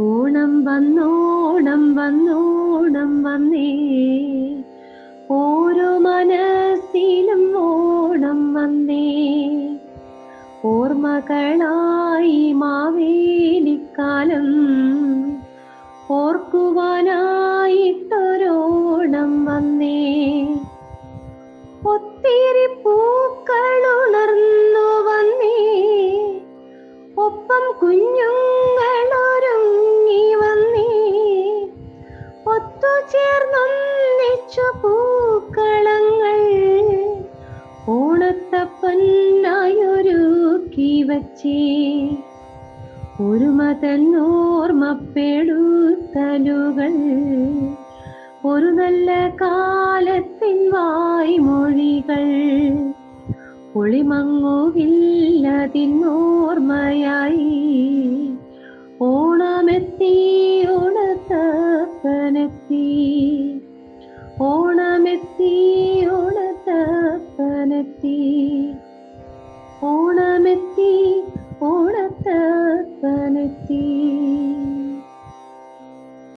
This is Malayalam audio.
ഓണം വന്നോണം വന്നോണം വന്നേ ഓരോ മനസ്സിലും ഓണം വന്നേ. ഓർമ്മകളായി മാവേലിക്കാലം ഓർക്കുവാനായിട്ടൊരോണം വന്നേ. ഒത്തിരി പൂക്കളുണർന്നു വന്നേ. ഒപ്പം കുഞ്ഞുങ്ങളൊരുങ്ങി ഒത്തുചേർന്നൊന്നിച്ചു പൂക്കളങ്ങൾ ഓണത്തപ്പന്നായൊരുക്കി വച്ചേ. ഒരു മതൻ ഓർമ്മപ്പെടുത്തലുകൾ ഒരു നല്ല കാലത്തിൻ വായ്മൊഴികൾ. ഒളിമങ്ങോവില്ലതിന്നോർമ്മയായി ഓണമെത്തി ഓണത്തപ്പനെത്തി. ഓണമെത്തി